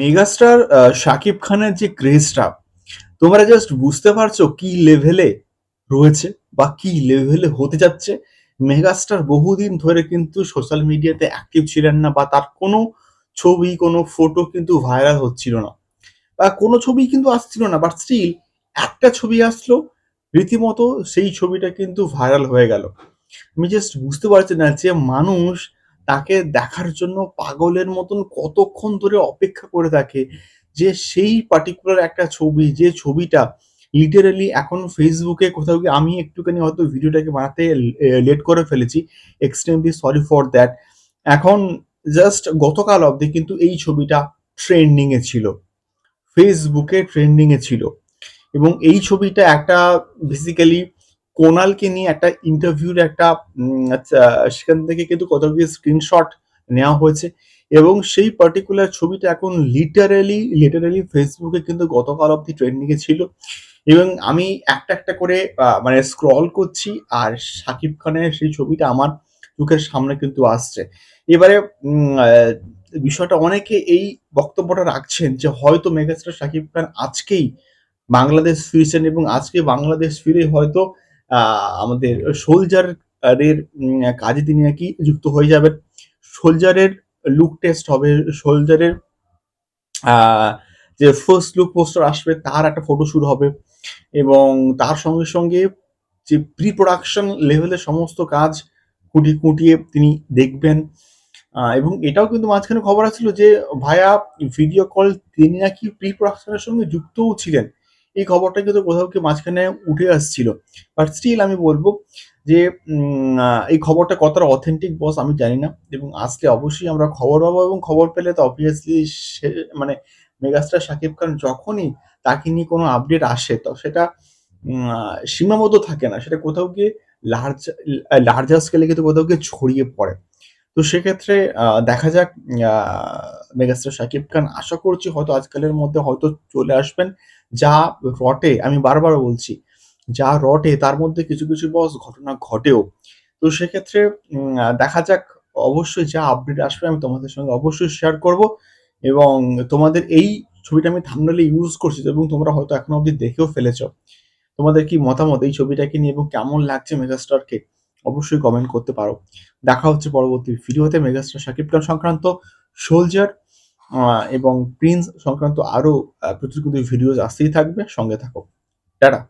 Megastar Shakib খানের যে ক্রেজটা তোমরা জাস্ট বুঝতে পারছ কি লেভেলে রয়েছে বা কি লেভেলে হতে যাচ্ছে। মেগাস্টার বহুদিন ধরে কিন্তু সোশ্যাল মিডিয়াতে অ্যাক্টিভ ছিলেন না বা তার কোনো ছবি, কোনো ফটো কিন্তু ভাইরাল হচ্ছিল না। বা কোনো ছবি কিন্তু আসছিল না বাট স্টিল একটা ছবি আসলো, রীতিমতো সেই ছবিটা কিন্তু ভাইরাল হয়ে গেল। আমি জাস্ট বুঝতে পারছি না যে মানুষ তাকে দেখার জন্য পাগলের মতন কতক্ষণ ধরে অপেক্ষা করে থাকে যে সেই পার্টিকুলার একটা ছবি, যে ছবিটা লিটারালি এখন ফেসবুকে কোথাও গিয়ে আমি একটুখানি হয়তো ভিডিওটাকে বানাতে লেট করে ফেলেছি এক্সট্রিমলি সরি ফর দ্যাট এখন জাস্ট গতকাল অবধি কিন্তু এই ছবিটা ট্রেন্ডিং এ ছিল ফেসবুকে ট্রেন্ডিং এ ছিল। এবং এই ছবিটা একটা বেসিক্যালি কোনালকে নিয়ে একটা ইন্টারভিউর একটা আচ্ছা, সেখান থেকে কিন্তু কত কিছু স্ক্রিনশট নেওয়া হয়েছে এবং সেই পার্টিকুলার ছবিটা এখন লিটারালি লিটারালি ফেসবুকে কিন্তু গতকাল অবধি ট্রেন্ডিং এ ছিল এবং আমি একটা একটা করে মানে স্ক্রল করছি আর শাকিব খানের সেই ছবিটা আমার চোখের সামনে কিন্তু আসছে। এবারে বিষয়টা অনেকে এই বক্তব্যটা রাখছেন যে হয়তো মেগাস্টার শাকিব খান আজকেই বাংলাদেশ ফিরছেন এবং আজকে বাংলাদেশ ফিরে হয়তো আমাদের সোলজার এর কাজে তিনি নাকি যুক্ত হয়ে যাবেন। সোলজারের লুক টেস্ট হবে। সোলজারের যে ফার্স্ট লুক পোস্টার আসবে, তার একটা ফটো শুট হবে। এবং তার সঙ্গে সঙ্গে যে প্রি প্রোডাকশন লেভেলের সমস্ত কাজ খুঁটিয়ে খুঁটিয়ে তিনি দেখবেন। এবং এটাও কিন্তু মাঝখানে খবর আসছিল যে, ভায়া ভিডিও কল তিনি নাকি প্রি প্রোডাকশনের সঙ্গে যুক্তও ছিলেন। এই খবরটা কিন্তু কোথাও কি মাঝখানে উঠে আসছিল। বাট স্টিল আমি বলব যে এই খবরটা কতটা অথেন্টিক বস আমি জানি না। এবং আসলে অবশ্যই আমরা খবর পাবো এবং খবর পেলে তো অবভিয়াসলি সে মানে মেগাস্টার শাকিব খান যখনই তাকে নিয়ে কোনো আপডেট আসে, তো সেটা সীমাবদ্ধ থাকে না। সেটা কোথাও গিয়ে লার্জ লার্জার স্কেলে কিন্তু কোথাও গিয়ে ছড়িয়ে পড়ে। তো সেক্ষেত্রে দেখা যাক মেগাস্টার শাকিব খান আশা করছি হয়তো আজকালের মধ্যে হয়তো চলে আসবেন। যা রটে, আমি বারবার বলছি, যা রটে, তার মধ্যে কিছু কিছু বস ঘটনা ঘটেও। তো সেক্ষেত্রে দেখা যাক, অবশ্যই যা আপডেট আসবে আমি তোমাদের সঙ্গে অবশ্যই শেয়ার করব। এবং তোমাদের এই ছবিটা আমি থামনেলে ইউজ করছি, এবং তোমরা হয়তো এখনও অবধি দেখেও ফেলেছ। তোমাদের কি মতামত এই ছবিটাকে নিয়ে, এবং কেমন লাগছে মেগাস্টারকে? অবশ্যই কমেন্ট করতে পারো। দেখা হচ্ছে পরবর্তী ভিডিওতে। মেগাস্টার শাকিব খান সংক্রান্ত সোলজার এবং প্রিন্স সংক্রান্ত আরও আহ, প্রচুর কিন্তু ভিডিওজ আসতেই থাকবে। সঙ্গে থাকো। টাটা।